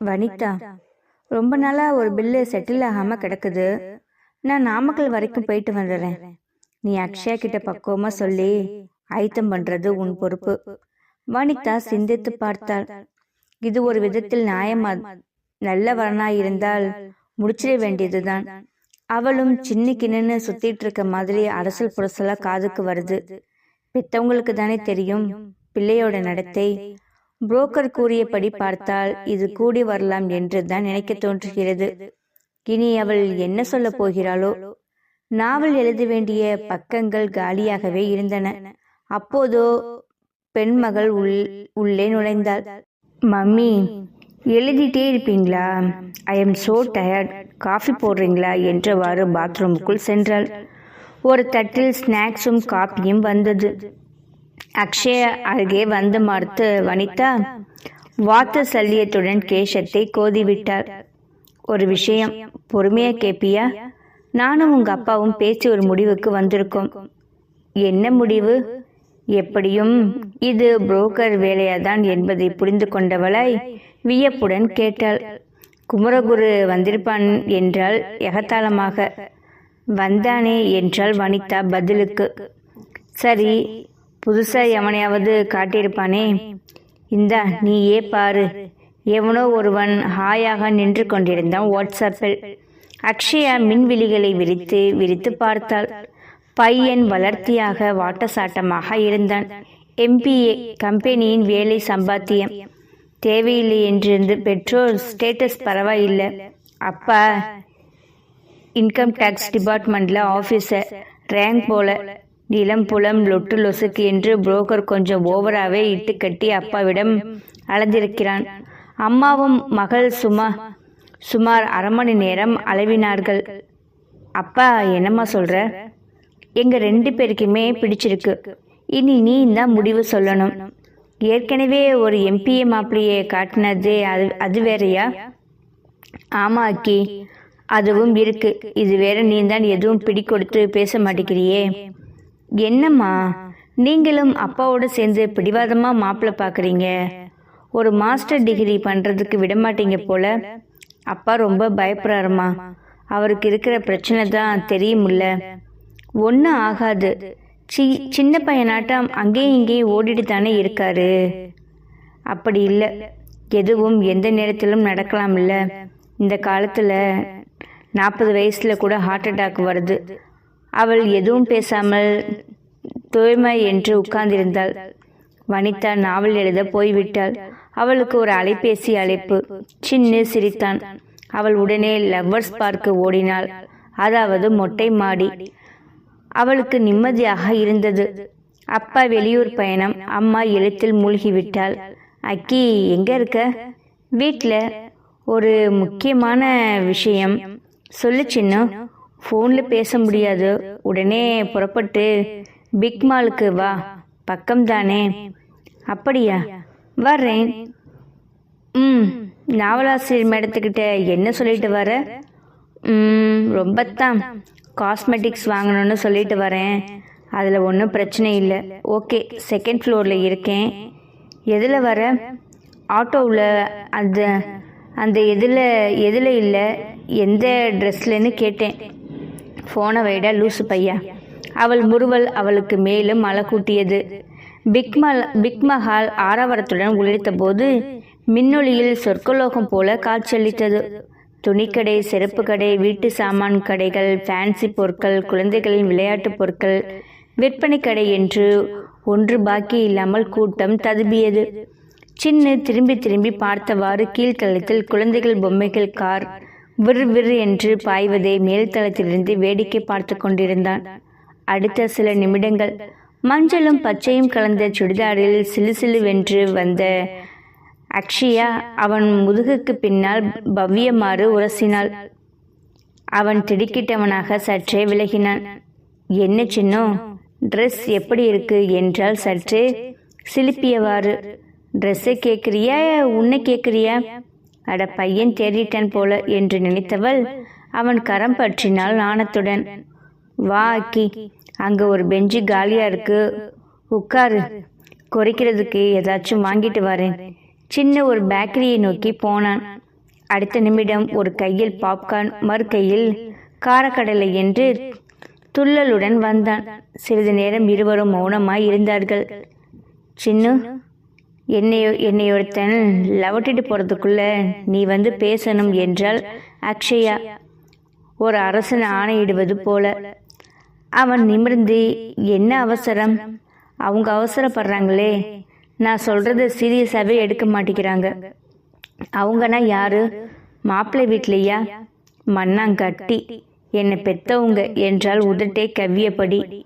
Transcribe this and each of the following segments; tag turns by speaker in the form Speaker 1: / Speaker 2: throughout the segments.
Speaker 1: வனிதா ரொம்ப நாளாக ஒரு பில்லு செட்டில் ஆகாமல் கிடக்குது. நான் நாமக்கல் வரைக்கும் போயிட்டு வந்துடுறேன் நீ அக்ஷயா கிட்ட பக்குவமாக சொல்லி ஆயத்தம் பண்ணுறது உன் பொறுப்பு. வனிதா சிந்தித்து பார்த்தாள். இது ஒரு விதத்தில் நியாயமா நல்ல வரனாய் இருந்தால் முடிச்சிட வேண்டியதுதான். அவளும் சின்ன கிண்ணன்னு சுத்திட்டு இருக்க மாதிரி அரசல் புரசலா காதுக்கு வருது. பெத்தவங்களுக்கு தானே தெரியும் பிள்ளையோட நடத்தை புரோக்கர் கூறியபடி பார்த்தால் இது கூடி வரலாம் என்று தான் நினைக்க தோன்றுகிறது. இனி அவள் என்ன சொல்ல போகிறாளோ? நாவல் எழுத வேண்டிய பக்கங்கள் காலியாகவே இருந்தன. அப்போதோ பெண்மகள் உள் உள்ளே நுழைந்தாள். மம்மி எழுதிட்டே இருப்பீங்களா? I am so tired coffee போடுறீங்களா? என்றவாறு பாத்ரூமுக்குள் சென்றாள். ஒரு தட்டில் ஸ்நாக்ஸும் காப்பியும் வந்தது. அக்ஷய அருகே வந்து மறுத்து வனிதா வாத்து சல்லியத்துடன் கேஷத்தை கோதிவிட்டார். ஒரு விஷயம் பொறுமையா கேப்பியா? நானும் உங்க அப்பாவும் பேசி ஒரு முடிவுக்கு வந்திருக்கோம். என்ன முடிவு? எப்படியும் இது புரோக்கர் வேலையாதான் என்பதை புரிந்து கொண்டவளாய் வியப்புடன் கேட்டாள். குமரகுரு வந்திருப்பான் என்றால் எகத்தாளமாக. வந்தானே என்றால் வனிதா பதிலுக்கு. சரி புதுசா எவனையாவது காட்டியிருப்பானே? இந்தா நீயே பாரு. எவனோ ஒருவன் ஹாயாக நின்று கொண்டிருந்தான் வாட்ஸ்அப்பில். அக்ஷயா மின்விழிகளை விரித்து விரித்து பார்த்தாள். பையன் வளர்த்தியாக வாட்டசாட்டமாக இருந்தான். எம்பிஏ கம்பெனியின் வேலை சம்பாத்தியம். தேவையில்லை என்றிருந்து பெற்றோர் ஸ்டேட்டஸ் பரவாயில்லை. அப்பா இன்கம் டேக்ஸ் டிபார்ட்மெண்ட்ல ஆஃபீஸர். ரேங்க் போல. நிலம் புலம் லொட்டு லொசுக்கு என்று புரோக்கர் கொஞ்சம் ஓவராகவே இட்டு கட்டி அப்பாவிடம் அளந்திருக்கிறான் அம்மாவும் மகள் சுமா சுமார் அரை மணி நேரம் அளவினார்கள் அப்பா என்னம்மா சொல்ற? எங்கள் ரெண்டு பேருக்குமே பிடிச்சிருக்கு. இனி நீ தான் முடிவு சொல்லணும். ஏற்கனவே ஒரு எம்பிஏ மாப்பிள்ளையை காட்டினதே அது அது வேறயா? ஆமா அக்கி. அதுவும் இருக்கு. இது வேற நீ தான் எதுவும் பிடி கொடுத்து பேச மாட்டேங்கிறியே. என்னம்மா நீங்களும் அப்பாவோட சேர்ந்து பிடிவாதமாக மாப்பிள்ளை பார்க்குறீங்க ஒரு மாஸ்டர் டிகிரி பண்ணுறதுக்கு விட மாட்டீங்க போல. அப்பா ரொம்ப பயப்படுறாருமா. அவருக்கு இருக்கிற பிரச்சனை தான் தெரியுமில்ல ஒன்றும் ஆகாது. சி சின்ன பையனாட்டம் அங்கேயும் இங்கேயும் ஓடிட்டு தானே இருக்காரு. அப்படி இல்லை. எதுவும் எந்த நேரத்திலும் நடக்கலாம் இல்லை இந்த காலத்தில் நாற்பது வயசில் கூட ஹார்ட் அட்டாக் வருது. அவள் எதுவும் பேசாமல் தூய்மை என்று உட்கார்ந்திருந்தாள். வனிதா நாவல் எழுத போய்விட்டாள். அவளுக்கு ஒரு அலைபேசி அழைப்பு. சின்னு சிரித்தான். அவள் உடனே லவ்வர்ஸ் பார்க்கு ஓடினாள். அதாவது மொட்டை மாடி. அவளுக்கு நிம்மதியாக இருந்தது. அப்பா வெளியூர் பயணம். அம்மா எழுத்தில் மூழ்கிவிட்டாள். அக்கி எங்க இருக்க? வீட்டில் ஒரு முக்கியமான விஷயம். சொல்லு சின்ன. ஃபோனில் பேச முடியாது. உடனே புறப்பட்டு பிக் மாலுக்கு வா. பக்கம்தானே அப்படியா? வர்றேன். ம். நாவலாசிரியர் மேடத்துக்கிட்ட என்ன சொல்லிட்டு வர? ம் ரொம்பத்தான். காஸ்மெட்டிக்ஸ் வாங்கணும்னு சொல்லிட்டு வரேன். அதில் ஒன்றும் பிரச்சனை இல்லை. ஓகே செகண்ட் ஃப்ளோரில் இருக்கேன். எதில் வர? ஆட்டோவில். அந்த அந்த எதில் எதில் இல்லை. எந்த ட்ரெஸ்லன்னு கேட்டேன். ஃபோனை வைடா லூசு பையா. அவள் முறுவல் அவளுக்கு மேலும் மலக்கூட்டியது. பிக்மல் பிக்மஹால் ஆரவாரத்துடன் உழைத்த போது மின்னொளியில் சொர்க்கலோகம் போல காட்சியளித்தது. துணிக்கடை செருப்பு கடை வீட்டு சாமான் கடைகள் ஃபேன்சி பொருட்கள் குழந்தைகளின் விளையாட்டுப் பொருட்கள் விற்பனை கடை என்று ஒன்று பாக்கி இல்லாமல் கூட்டம் ததும்பியது. சின்ன திரும்பி திரும்பி பார்த்தவாறு கீழ்த்தளத்தில் குழந்தைகள் பொம்மைகள் கார் விறு விறு என்று பாய்வதை மேல்தளத்திலிருந்து வேடிக்கை பார்த்து கொண்டிருந்தான். அடுத்த சில நிமிடங்கள் மஞ்சளும் பச்சையும் கலந்த சுடிதாரில் சிலுசிலுவென்று வந்த அக்ஷயா அவன் முதுகுக்கு பின்னால் பவ்யமாறு உரசினாள். அவன் திடுக்கிட்டவனாக சற்றே விலகினான். என்ன சின்னோ ட்ரெஸ் எப்படி இருக்கு? என்றால் சற்றே சிலுப்பியவாறு. ட்ரெஸ்ஸை கேட்குறியா உன்னை கேட்குறியா அட பையன் தேடிட்டான் போல என்று நினைத்தவள் அவன் கரம் பற்றினாள் நாணத்துடன் வா அக்கி அங்கே ஒரு பெஞ்சு காலியாக இருக்கு. உட்காரு. குறைக்கிறதுக்கு ஏதாச்சும் வாங்கிட்டு வரேன். சின்ன ஒரு பேக்கரியை நோக்கி போனான். அடுத்த நிமிடம் ஒரு கையில் பாப்கார்ன் மறு கையில் காரக்கடலை என்று துள்ளலுடன் வந்தான். சிறிது நேரம் இருவரும் மௌனமாய் இருந்தார்கள். சின்னு என்னை என்னை ஒருத்தன் லவட்டிட்டு போகிறதுக்குள்ளே நீ வந்து பேசணும் என்றால் அக்ஷயா. ஒரு அரசன் ஆணையிடுவது போல. அவன் நிமிர்ந்து என்ன அவசரம்? அவங்க அவசரப்படுறாங்களே. நான் சொல்கிறத சீரியஸாகவே எடுக்க மாட்டேங்கிறாங்க. அவங்கன்னா யாரு? மாப்பிள்ளை வீட்லையா? மண்ணாங்கட்டி. என்னை பெத்தவங்க என்றால் உதட்டை கவ்வியபடி.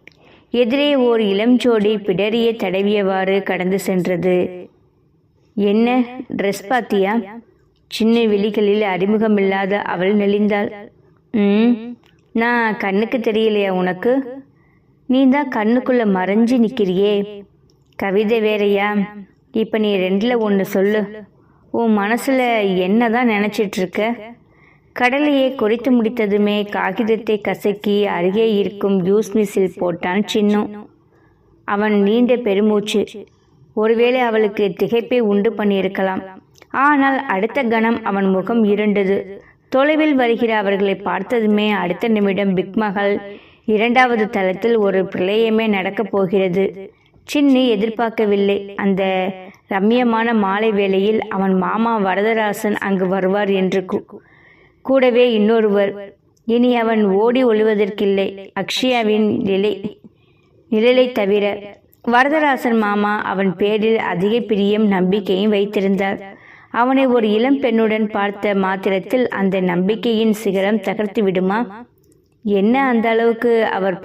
Speaker 1: எதிரே ஓர் ஜோடி பிடறியை தடவியவாறு கடந்து சென்றது. என்ன? ட்ரெஸ் பாத்தியா? சின்ன விழிகளில் அறிமுகமில்லாத அவள் நெளிந்தாள். ம் நான் கண்ணுக்கு தெரியலையா உனக்கு? நீ தான் கண்ணுக்குள்ள மறைஞ்சு நிற்கிறியே கவிதை வேறையா? இப்போ நீ ரெண்டில் ஒன்று சொல்லு. உன் மனசில் என்ன தான் இருக்க கடலையை குறைத்து முடித்ததுமே காகிதத்தை கசக்கி அருகே இருக்கும் ஜூஸ் மிஸில் போட்டான் சின்னம் அவன் நீண்ட பெருமூச்சு. ஒருவேளை அவளுக்கு திகைப்பை உண்டு பண்ணியிருக்கலாம். ஆனால் அடுத்த கணம் அவன் முகம் இருண்டது. தொலைவில் வருகிற அவர்களை பார்த்ததுமே அடுத்த நிமிடம் பிக்மகள் இரண்டாவது தளத்தில் ஒரு பிரளயமே நடக்கப் போகிறது. சின்னு எதிர்பார்க்கவில்லை. அந்த ரம்யமான மாலை வேளையில் அவன் மாமா வரதராசன் அங்கு வருவார் என்று கூ- கூடவே இன்னொருவர். இனி அவன் ஓடி ஒழுவதற்கில்லை அக்ஷயாவின் நிலை நிழலை தவிர வரதராசன் மாமா அவன் பேரில் அதிக பிரியம் நம்பிக்கையும் வைத்திருந்தார். அவனை ஒரு இளம் பெண்ணுடன் பார்த்த மாத்திரத்தில் அந்த நம்பிக்கையின் சிகரம் தகர்த்து விடுமா? என்ன அந்த அளவுக்கு அவர்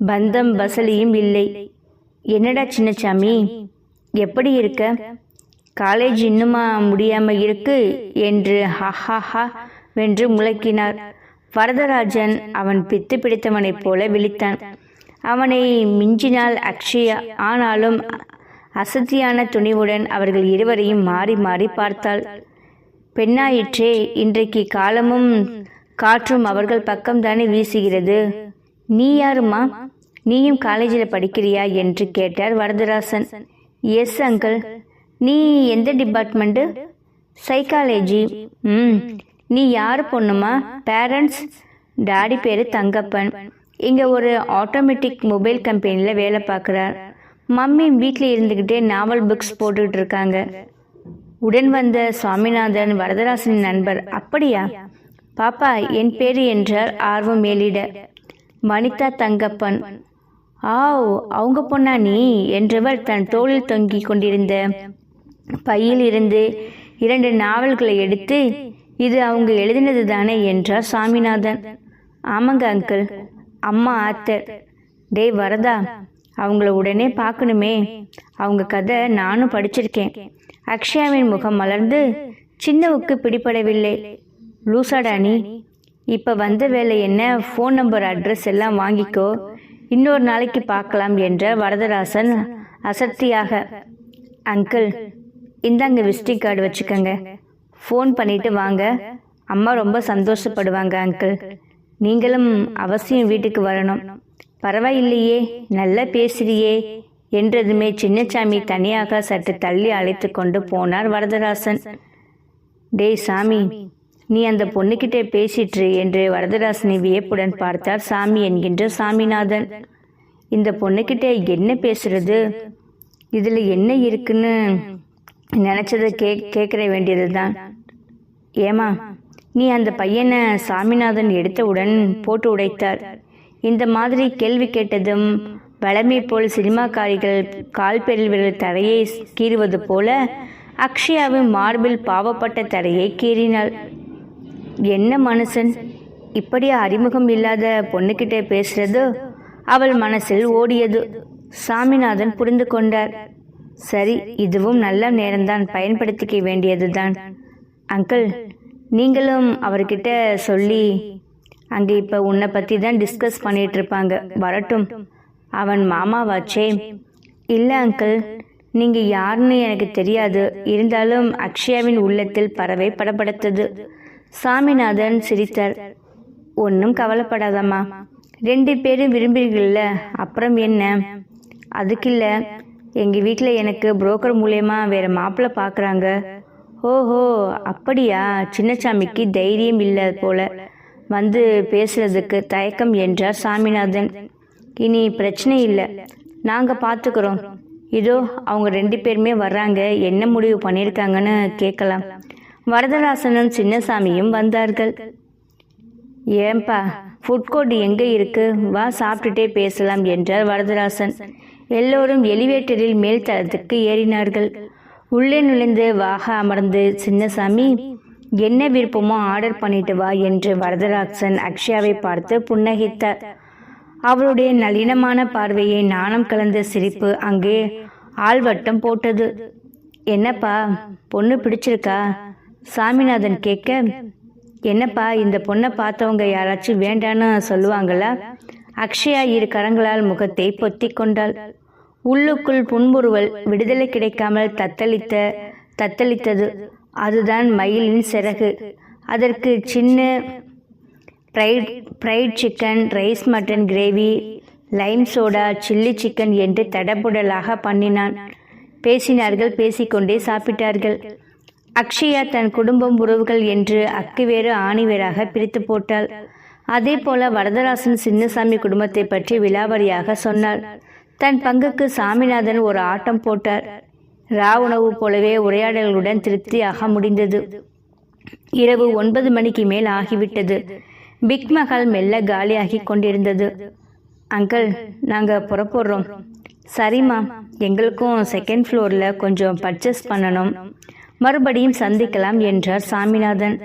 Speaker 1: பந்தம் வசலியும் இல்லை. என்னடா சின்னச்சாமி எப்படி இருக்க? காலேஜ் இன்னுமா முடியாம இருக்கு? என்று ஹஹஹா வென்று முழக்கினார். வரதராஜன் அவன் பித்து பிடித்தவனைப் போல விழித்தான். அவனை மிஞ்சினால் அக்ஷயா. ஆனாலும் அசத்தியான துணிவுடன் அவர்கள் இருவரையும் மாறி மாறி பார்த்தாள். பெண்ணாயிற்றே இன்றைக்கு காலமும் காற்றும் அவர்கள் பக்கம்தானே வீசுகிறது. நீ யாருமா? நீயும் காலேஜில் படிக்கிறியா? என்று கேட்டார் வரதராசன். Yes uncle. நீ எந்த டிபார்ட்மெண்ட்டு? சைக்காலஜி. ம். நீ யார் பொண்ணுமா? பேரண்ட்ஸ். டாடி பேர் தங்கப்பன். இங்கே ஒரு ஆட்டோமேட்டிக் மொபைல் கம்பெனியில் வேலை பார்க்குறார். மம்மி வீட்டில் இருந்துக்கிட்டே நாவல் புக்ஸ் போட்டுக்கிட்டு இருக்காங்க உடன் வந்த சுவாமிநாதன் வரதராசனின் நண்பர் அப்படியா? பாப்பா என் பேர் என்றார் ஆர்வம் மேலிட. வனிதா தங்கப்பன். ஆவ் அவங்க பொண்ணா நீ? என்றவர் தன் தோளில் தொங்கிக் கொண்டிருந்த பையில் இருந்து இரண்டு நாவல்களை எடுத்து இது அவங்க எழுதினது தானே என்றார் சாமிநாதன் ஆமாங்க அங்கிள் அம்மா ஆத்தர் டேய் வரதா அவங்கள உடனே பார்க்கணுமே. அவங்க கதை நானும் படிச்சிருக்கேன். அக்ஷயாவின் முகம் மலர்ந்து சின்னவுக்கு பிடிபடவில்லை. லூசாடா நீ இப்போ வந்த வேலை என்ன? ஃபோன் நம்பர் அட்ரஸ் எல்லாம் வாங்கிக்கோ. இன்னொரு நாளைக்கு பார்க்கலாம் என்ற வரதராசன் அசத்தியாக. அங்கிள் இந்தாங்க விசிட்டிங் கார்டு வச்சுக்கோங்க. ஃபோன் பண்ணிட்டு வாங்க. அம்மா ரொம்ப சந்தோஷப்படுவாங்க அங்கிள் நீங்களும் அவசியம் வீட்டுக்கு வரணும். பரவாயில்லையே நல்லா பேசுறியே என்றதுமே சின்னசாமி தனியாக சற்று தள்ளி அழைத்து கொண்டு போனார் வரதராசன். டேய் சாமி நீ அந்த பொண்ணுக்கிட்டே பேசிற்று என்று வரதராசனை வியப்புடன் பார்த்தார் சாமி என்கின்ற சாமிநாதன். இந்த பொண்ணுக்கிட்டே என்ன பேசுறது? இதில் என்ன இருக்குன்னு நினச்சதை கே கேட்குற வேண்டியது தான் ஏமா நீ அந்த பையனை சாமிநாதன் எடுத்தவுடன் போட்டு உடைத்தார். இந்த மாதிரி கேள்வி கேட்டதும் வளமை போல் சினிமாக்காரிகள் கால் பெருவிரல் தரையை கீறுவது போல அக்ஷயாவின் மார்பில் பாவப்பட்ட தரையை கீறினாள். என்ன மனுஷன்? இப்படி அறிமுகம் இல்லாத பொண்ணுக்கிட்டே பேசுறது? அவள் மனசில் ஓடியது. சாமிநாதன் புரிந்து கொண்டார். சரி இதுவும் நல்ல நேரம்தான். பயன்படுத்திக்க வேண்டியதுதான். அங்கிள் நீங்களும் அவர்கிட்ட சொல்லி அங்கே இப்போ உன்னை பற்றி தான் டிஸ்கஸ் பண்ணிட்டு இருப்பாங்க வரட்டும். அவன் மாமாவாச்சே. இல்லை அங்கிள் நீங்கள் யாருன்னு எனக்கு தெரியாது. இருந்தாலும் அக்ஷயாவின் உள்ளத்தில் பறவை படப்படுத்தது சாமிநாதன் சிரித்தார். ஒன்றும் கவலைப்படாதம்மா. ரெண்டு பேரும் விரும்புகிறீர்கள்ல அப்புறம் என்ன? அதுக்கு இல்லை எங்கள் வீட்டில் எனக்கு புரோக்கர் மூலயமா வேறு மாப்பிள்ளை பார்க்குறாங்க ஓஹோ அப்படியா? சின்னசாமிக்கு தைரியம் இல்லை போல. வந்து பேசுறதுக்கு தயக்கம் என்றார் சாமிநாதன். இனி பிரச்சனை இல்லை. நாங்கள் பார்த்துக்குறோம் இதோ அவங்க ரெண்டு பேருமே வர்றாங்க. என்ன முடிவு பண்ணியிருக்காங்கன்னு கேட்கலாம். வரதராசனும் சின்னசாமியும் வந்தார்கள். ஏன்பா ஃபுட் கோர்ட் எங்கே இருக்கு? வா சாப்பிட்டுட்டே பேசலாம் என்றார் வரதராசன். எல்லோரும் எலிவேட்டரில் மேல் தளத்துக்கு ஏறினார்கள். உள்ளே நுழைந்து வாக அமர்ந்து சின்னசாமி என்ன விருப்பமோ ஆர்டர் பண்ணிட்டு வா என்று வரதராசன் அக்ஷயாவை பார்த்து புன்னகித்தார் அவளுடைய நளினமான பார்வையை நாணம் கலந்த சிரிப்பு அங்கே ஆள்வட்டம் போட்டது. என்னப்பா பொண்ணு பிடிச்சிருக்கா? சாமிநாதன் கேட்க என்னப்பா இந்த பொண்ணை பார்த்தவங்க யாராச்சும் வேண்டான்னு சொல்லுவாங்களா? அக்ஷயா இரு கரங்களால் முகத்தை பொத்தி கொண்டாள். உள்ளுக்குள் புன்புருவல் விடுதலை கிடைக்காமல் தத்தளித்த தத்தளித்தது. அதுதான் மயிலின் சிறகு. அதற்கு சின்ன fried fried chicken rice mutton gravy lime soda chilli chicken என்று தடபுடலாக பண்ணினான். பேசினார்கள் பேசிக்கொண்டே சாப்பிட்டார்கள். அக்ஷயா தன் குடும்பம் உறவுகள் என்று அக்குவேறு ஆணிவேராக பிரித்து போட்டாள். அதே போல வரதராசன் சின்னசாமி குடும்பத்தை பற்றி விலாவரியாக சொன்னாள். தன் பங்குக்கு சாமிநாதன் ஒரு ஆட்டம் போட்டார். ரா உணவு போலவே உரையாடல்களுடன் திருப்தியாக முடிந்தது. இரவு ஒன்பது மணிக்கு மேல் ஆகிவிட்டது. பிக் மஹால் மெல்ல காலியாகி கொண்டிருந்தது. அங்கிள் நாங்கள் புறப்படுறோம். சரிம்மா எங்களுக்கும் செகண்ட் ஃப்ளோரில் கொஞ்சம் பர்ச்சேஸ் பண்ணணும். மறுபடியும் சந்திக்கலாம் என்றார் சாமிநாதன்.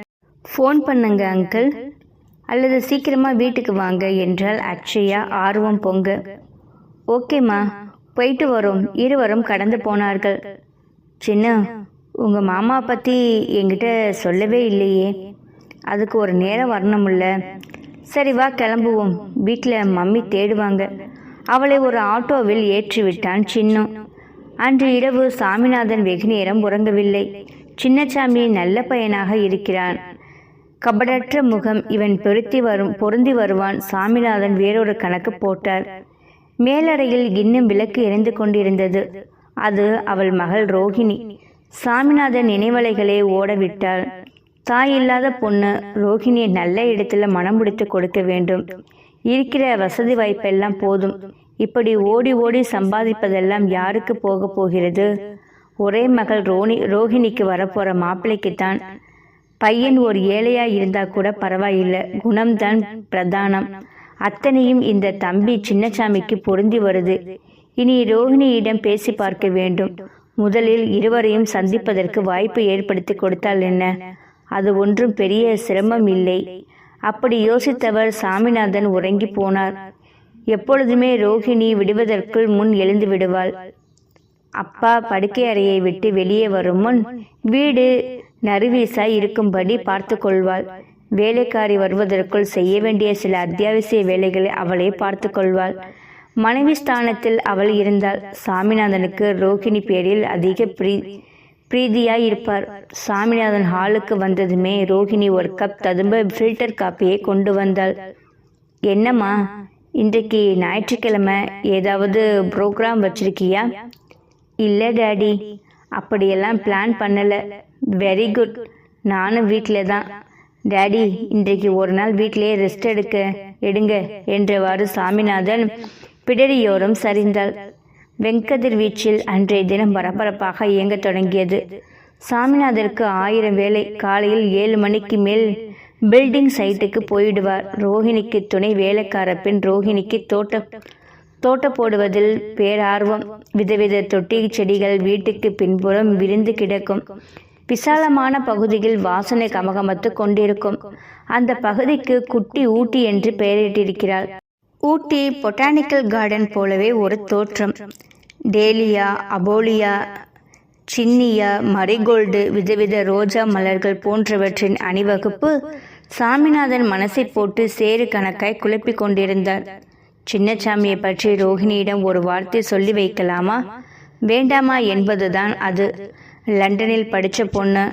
Speaker 1: ஃபோன் பண்ணுங்க அங்கிள் அல்லது சீக்கிரமாக வீட்டுக்கு வாங்க என்றால் அக்ஷயா ஆர்வம் பொங்க. ஓகேம்மா. போயிட்டு வரோம். இருவரும் கடந்து போனார்கள். சின்ன உங்கள் மாமா பற்றி என்கிட்ட சொல்லவே இல்லையே. அதுக்கு ஒரு நேரம் வரணும்ல. சரி வா கிளம்புவோம். வீட்டில் மம்மி தேடுவாங்க. அவளை ஒரு ஆட்டோவில் ஏற்றி விட்டான் சின்னம் அன்று இரவு சாமிநாதன் வெகு நேரம் உறங்கவில்லை. சின்னசாமி நல்ல பையனாக இருக்கிறான். கபடற்ற முகம் இவன் பொருத்தி வரும் பொருந்தி வருவான். சாமிநாதன் வேறொரு கணக்கு போட்டார். மேலறையில் இன்னும் விளக்கு எரிந்து கொண்டிருந்தது. அது அவள் மகள் ரோகிணி சாமிநாதன் நினைவலைகளே ஓடவிட்டாள். தாய் இல்லாத பொண்ணு ரோஹிணியை நல்ல இடத்துல மனம் முடித்து கொடுக்க வேண்டும். இருக்கிற வசதி வாய்ப்பெல்லாம் போதும். இப்படி ஓடி ஓடி சம்பாதிப்பதெல்லாம் யாருக்கு போக போகிறது? ஒரே மகள் ரோனி ரோகிணிக்கு வரப்போற மாப்பிள்ளைக்குத்தான். பையன் ஒரு ஏழையா இருந்தா கூட பரவாயில்லை. குணம்தான் பிரதானம். அத்தனையும் இந்த தம்பி சின்னசாமிக்கு பொருந்தி வருது. இனி ரோஹிணியிடம் பேசி பார்க்க வேண்டும். முதலில் இருவரையும் சந்திப்பதற்கு வாய்ப்பு ஏற்படுத்தி கொடுத்தால் என்ன? அது ஒன்றும் பெரிய சிரமம் இல்லை. அப்படி யோசித்தவர் சாமிநாதன் உறங்கி போனார். எப்பொழுதுமே ரோஹிணி விடுவதற்குள் முன் எழுந்து விடுவாள். அப்பா படுக்கை அறையை விட்டு வெளியே வரும் முன் வீடு நறுவீசாய் இருக்கும்படி பார்த்து கொள்வாள். வேலைக்காரி வருவதற்குள் செய்ய வேண்டிய சில அத்தியாவசிய வேலைகளை அவளே பார்த்து கொள்வாள் மனைவி ஸ்தானத்தில் அவள் இருந்தாள் சாமிநாதனுக்கு ரோகிணி பேரில் அதிக பிரீ பிரீதியாய் இருப்பார் சாமிநாதன் ஹாலுக்கு வந்ததுமே ரோகிணி ஒரு கப் ததும்ப ஃபில்டர் காப்பியை கொண்டு வந்தாள். என்னம்மா இன்றைக்கு ஞாயிற்றுக்கிழமை ஏதாவது ப்ரோக்ராம் வச்சிருக்கியா? இல்லை டேடி அப்படியெல்லாம் பிளான் பண்ணலை. வெரி குட் நானும் வீட்டில் தான் டேடி இன்றைக்கு ஒரு நாள் வீட்டிலேயே ரெஸ்ட் எடுக்க எடுங்க என்றவாறு சாமிநாதன் பிடரியோரம் சரிந்தாள். வெங்கதிர் வீச்சில் அன்றைய தினம் பரபரப்பாக இயங்கத் தொடங்கியது. சாமிநாதருக்கு ஆயிரம் வேலை காலையில் ஏழு மணிக்கு மேல் பில்டிங் சைட்டுக்கு போயிடுவார். ரோஹிணிக்கு துணை வேலைக்கார பெண் ரோஹிணிக்கு தோட்ட தோட்ட போடுவதில் பேரார்வம். விதவித தொட்டி செடிகள் வீட்டுக்கு பின்புறம் விரிந்து கிடக்கும். விசாலமான பகுதியில் வாசனை கமகமத்து கொண்டிருக்கும். அந்த பகுதிக்கு குட்டி ஊட்டி என்று பெயரிட்டிருக்கிறாள் ஊட்டி பொட்டானிக்கல் கார்டன் போலவே ஒரு தோற்றம். டேலியா அபோலியா சின்னியா மரிகோல்டு விதவித ரோஜா மலர்கள் போன்றவற்றின் அணிவகுப்பு சாமிநாதன் மனசை போட்டு சேறு கணக்காய் குழப்பிக் கொண்டிருந்தார். சின்னச்சாமியை பற்றி ரோஹிணியிடம் ஒரு வார்த்தை சொல்லி வைக்கலாமா? வேண்டாமா என்பதுதான் அது. லண்டனில் படித்த பொண்ணு.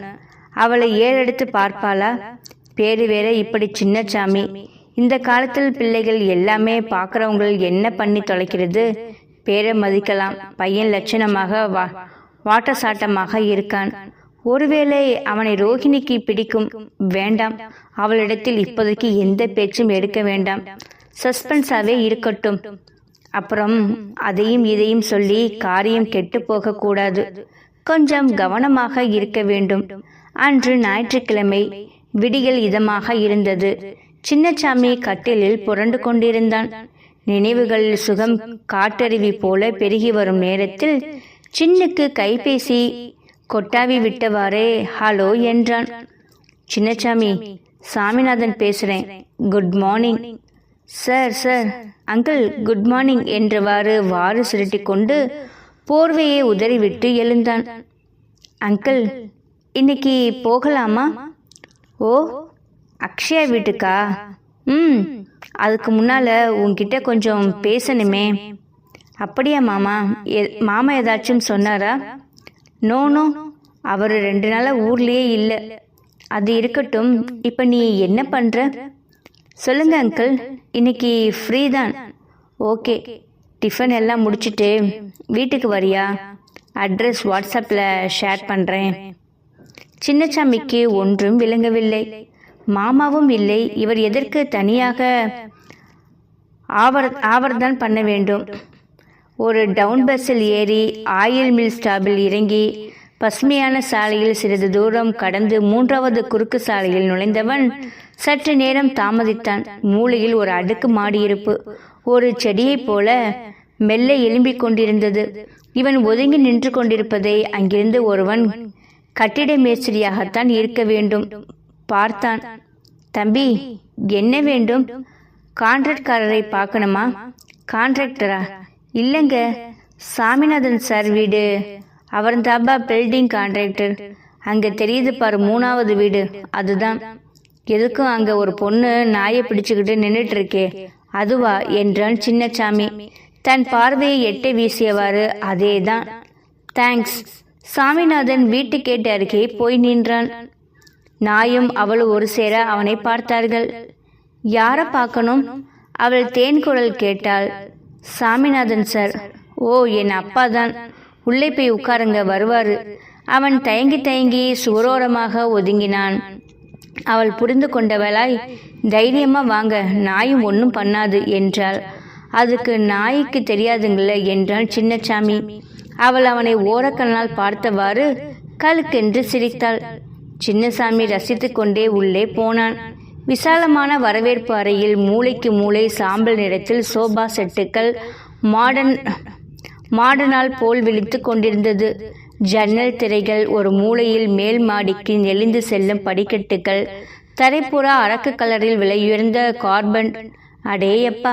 Speaker 1: அவளை ஏறெடுத்து பார்ப்பாளா? பேரு வேற இப்படி சின்னசாமி இந்த காலத்தில் பிள்ளைகள் எல்லாமே பார்க்குறவங்கள் என்ன பண்ணி தொலைக்கிறது? பேரை மதிக்கலாம். பையன் லட்சணமாக வா வாட்டசாட்டமாக இருக்கான். ஒருவேளை அவனை ரோஹிணிக்கு பிடிக்கும்? வேண்டாம். அவளிடத்தில் இப்போதைக்கு எந்த பேச்சும் எடுக்க வேண்டாம். சஸ்பென்ஸாவே இருக்கட்டும். அப்புறம் அதையும் இதையும் சொல்லி காரியம் கெட்டு போகக்கூடாது. கொஞ்சம் கவனமாக இருக்க வேண்டும். அன்று ஞாயிற்றுக்கிழமை விடியல் இதமாக இருந்தது. சின்னச்சாமி கட்டிலில் புரண்டு கொண்டிருந்தான். நினைவுகள் சுகம் காட்டருவி போல பெருகி வரும் நேரத்தில் சின்னுக்கு கைபேசி கொட்டாவி விட்டவாறே ஹலோ என்றான். சின்னச்சாமி சாமிநாதன் பேசுகிறேன் good morning. Sir sir. Uncle good morning என்றவாறு வாறு சுருட்டி கொண்டு போர்வையை உதறிவிட்டு எழுந்தான். அங்கிள் இன்னைக்கு போகலாமா? ஓ அக்ஷயா வீட்டுக்கா? ம் அதுக்கு முன்னால் உங்ககிட்ட கொஞ்சம் பேசணுமே. அப்படியா மாமா? எ- மாமா ஏதாச்சும் சொன்னாரா? நோ நோ அவர் ரெண்டு நாளாக ஊர்லேயே இல்லை. அது இருக்கட்டும் இப்போ நீ என்ன பண்ணுற சொல்லுங்க அங்கிள். இன்னைக்கு ஃப்ரீ தான். ஓகே. டிஃபன் எல்லாம் முடிச்சுட்டு வீட்டுக்கு வரியா? அட்ரஸ் வாட்ஸ்அப்பில் ஷேர் பண்ணுறேன் சின்னச்சாமிக்கு ஒன்றும் விளங்கவில்லை. மாமாவும் இல்லை. இவர் எதற்கு தனியாக ஆவர் ஆவர்தான் பண்ண வேண்டும். ஒரு டவுன் பஸ்ஸில் ஏறி ஆயில் மில் ஸ்டாப்பில் இறங்கி பசுமையான சாலையில் சிறிது தூரம் கடந்து மூன்றாவது குறுக்கு சாலையில் நுழைந்தவன் சற்று நேரம் தாமதித்தான். மூலையில் ஒரு அடுக்கு மாடியிருப்பு. ஒரு செடியைப் போல மெல்ல எழும்பிக் கொண்டிருந்தது. இவன் ஒதுங்கி நின்று கொண்டிருப்பதை அங்கிருந்து ஒருவன் கட்டிட மேஸ்திரியாகத்தான் இருக்க வேண்டும். பார்த்தான். தம்பி என்ன வேண்டும்? கான்ட்ராக்ட்காரரை பார்க்கணுமா? கான்ட்ராக்டரா இல்லைங்க. சாமிநாதன் சார் வீடு. அவர் பில்டிங் கான்ட்ராக்டர் அங்கே தெரியுது பாரு மூணாவது வீடு. அதுதான். எதுக்கும் அங்கே ஒரு பொண்ணு நாயை பிடிச்சுக்கிட்டு நின்றுட்டு இருக்கே. அதுவா என்றான் சின்னச்சாமி. தன் பார்வையை எட்ட வீசியவாறு அதேதான். தேங்க்ஸ் சாமிநாதன் வீட்டு கேட்டு அருகே போய் நின்றான். நாயும் அவளும் ஒரு சேர அவனை பார்த்தார்கள். யாரை பார்க்கணும்? அவள் தேன் குரல் கேட்டாள். சாமிநாதன் சார் ஓ என் அப்பா தான் உள்ளே போய் உட்காருங்க வருவாரு அவன் தயங்கி தயங்கி சுவரோரமாக ஒதுங்கினான். அவள் புரிந்து கொண்டவளாய் தைரியமா வாங்க நாயும் ஒன்றும் பண்ணாது என்றாள். அதுக்கு நாய்க்கு தெரியாதுங்கள என்றான் சின்னசாமி அவள் அவனை ஓரக்கண்ணால் பார்த்தவாறு கலுக்கென்று சிரித்தாள். சின்னசாமி ரசித்து கொண்டே உள்ளே போனான். விசாலமான வரவேற்பு அறையில் மூளைக்கு மூளை சாம்பல் நிறத்தில் சோபா செட்டுக்கள் மாடர்ன் மாடனால் போல் விழித்துக் கொண்டிருந்தது. ஜன்னல் திரைகள் ஒரு மூலையில் மேல் மாடிக்கு நெளிந்து செல்லும் படிக்கட்டுகள். தரைப்புறா அரக்கு கலரில் விலையுயர்ந்த கார்பன். அடேயப்பா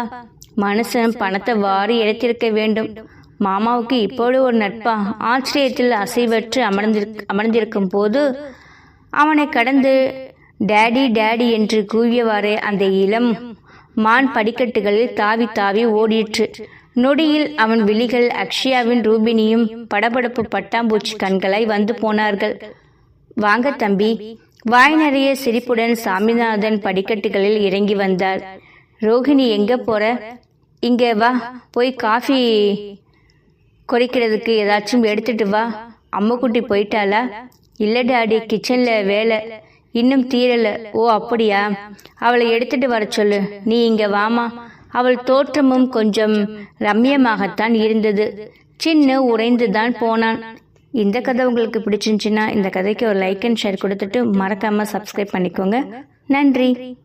Speaker 1: மனுஷன் பணத்தை வாரி எடுத்திருக்க வேண்டும். மாமாவுக்கு இப்போது ஒரு நட்பா? ஆச்சரியத்தில் அசைவற்று அமர்ந்திருக் அமர்ந்திருக்கும் போது அவனை கடந்து டேடி டேடி என்று கூவியவாறே அந்த இளம் மான் படிக்கட்டுகளில் தாவி தாவி ஓடிற்று. நொடியில் அவன் விழிகள் அக்ஷயாவின் ரூபினியும் படபடப்பு பட்டாம்பூச்சி கண்களாய் வந்து போனார்கள். வாங்க தம்பி வாய் நிறைய சிரிப்புடன் சாமிநாதன் படிக்கட்டுகளில் இறங்கி வந்தார். ரோகிணி எங்க போற? இங்க வா போய் காஃபி குறைக்கிறதுக்கு ஏதாச்சும் எடுத்துட்டு வா. அம்முக்குட்டி போயிட்டாளா? இல்லை டாடி கிச்சன்ல வேலை. இன்னும் தீரல. ஓ அப்படியா? அவளை எடுத்துட்டு வர சொல்லு. நீ இங்க வாமா அவள் தோற்றமும் கொஞ்சம் ரம்யமாகத்தான் இருந்தது. சின்ன உறைந்துதான் போனான். இந்த கதை உங்களுக்கு பிடிச்சிருந்துச்சுன்னா இந்த கதைக்கு ஒரு லைக் அண்ட் ஷேர் கொடுத்துட்டு மறக்காமல் சப்ஸ்கிரைப் பண்ணிக்கோங்க. நன்றி.